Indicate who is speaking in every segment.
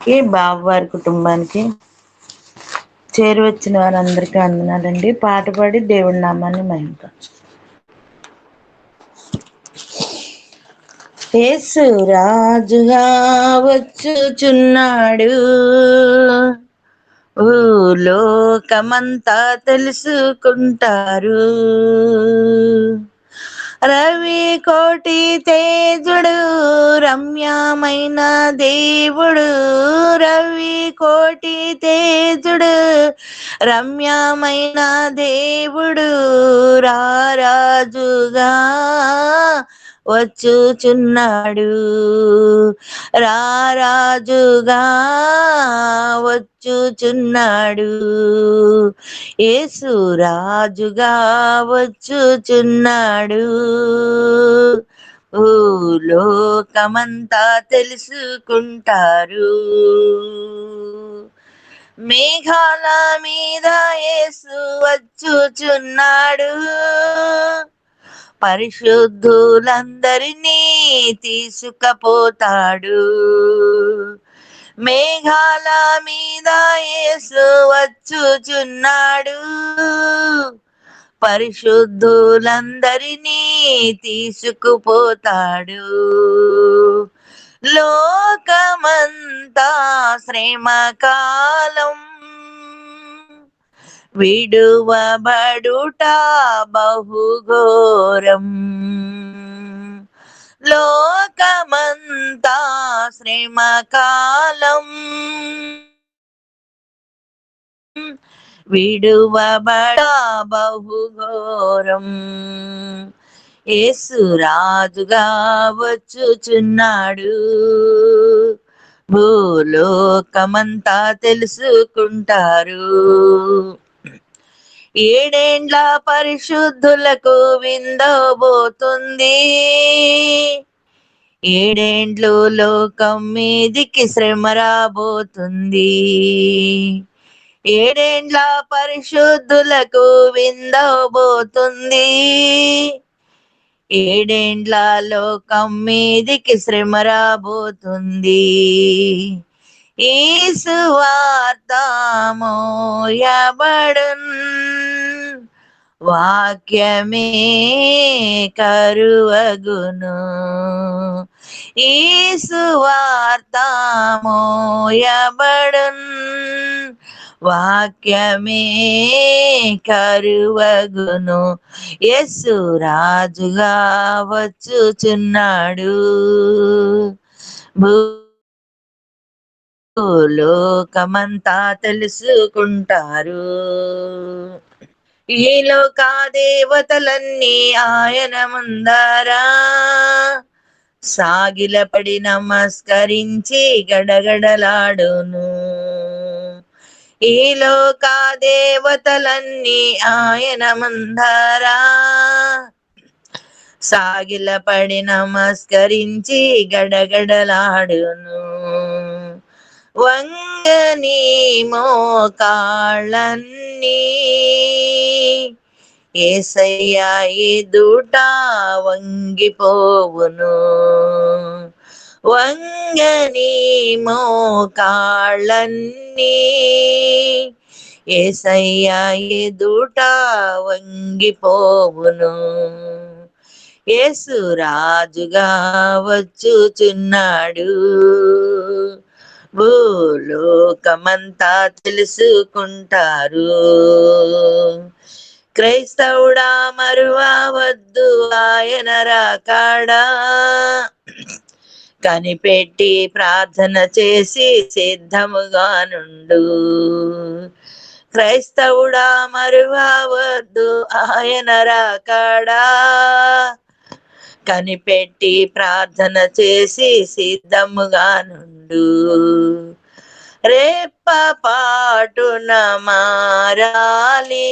Speaker 1: ఈ బాబు వారి కుటుంబానికి చేరు వచ్చిన వారందరికీ అందనాలండి పాట పాడి దేవుడి నామాన్ని మహింపరచు యేసు రాజుగా వచ్చుచున్నాడు. ఊలోకమంతా లోకమంతా తెలుసుకుంటారు. కోటి తేజుడు రమ్యమైన దేవుడు. రవి కోటి తేజుడు రమ్యమైన దేవుడు. రారాజుగా వచ్చుచున్నాడు. రారాజుగా వచ్చుచున్నాడు. యేసు రాజుగా వచ్చుచున్నాడు. లోకమంతా తెలుసుకుంటారు. మేఘాల మీద యేసు వచ్చుచున్నాడు. పరిశుద్ధులందరినీ తీసుకపోతాడు. మేఘాల మీద యేసు వచ్చుచున్నాడు. పరిశుద్ధులందరినీ తీసుకుపోతాడు. లోకమంతా శ్రమకాలం విడువబడుట బహుఘోరం. లోకమంతా శ్రీమకాలం విడువబడ బహుఘోరం. యేసు రాజుగా వచ్చుచున్నాడు. భూలోకమంతా తెలుసుకుంటారు. ఏడేండ్ల పరిశుద్ధులకు విందబోతుంది ఏడేండ్లు లోకం మీదికి శ్రమ రాబోతుంది. ఏడేండ్ల పరిశుద్ధులకు విందబోతుంది ఏడేండ్ల లోకం మీదికి శ్రమ రాబోతుంది. ఈ సువార్త మోయబడున్ వాక్యమే కరువగును. ఈ సువార్త వాక్యమే కరువగును. యస్సు రాజుగా వచ్చుచున్నాడు. భూలోకమంతా తెలుసుకుంటారు. ఈ లోకా దేవతలన్నీ ఆయన ముందరా? సాగిలపడి నమస్కరించి గడగడలాడును. ఈ లోకా దేవతలన్నీ ఆయన ముందరా? సాగిలపడి నమస్కరించి గడగడలాడును. నీ మోకాళ్ళన్నీ. ఏసయ్యా ఎదుట వంగిపోవును. వంగని మోకాళ్ళన్నీ. ఏసయ్యా ఎదుట వంగిపోవును. ఏసు రాజుగా వచ్చుచున్నాడు. భూలోకమంతా తెలుసుకుంటారు. క్రైస్తవుడా మరువవద్దు ఆయన రాకాడా? కనిపెట్టి ప్రార్థన చేసి సిద్ధముగా నుండు. క్రైస్తవుడా మరువవద్దు ఆయన రాకాడా? కనిపెట్టి ప్రార్థన చేసి సిద్ధముగా నుండు. రేప పాటున మారాలి.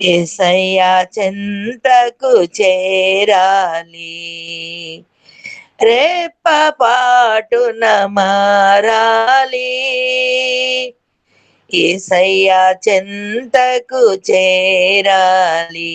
Speaker 1: ఎసయ్యా చెంతకు చేరాలి. రేప పాటున మారాలి. ఏసయ్యా చెంతకు చేరాలి.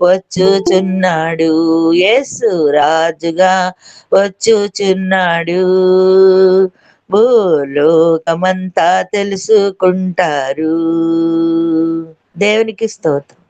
Speaker 1: వచ్చుచున్నాడు. యేసు రాజుగా వచ్చుచున్నాడు. భూలోకమంతా తెలుసుకుంటారు. దేవునికి స్తోత్రం.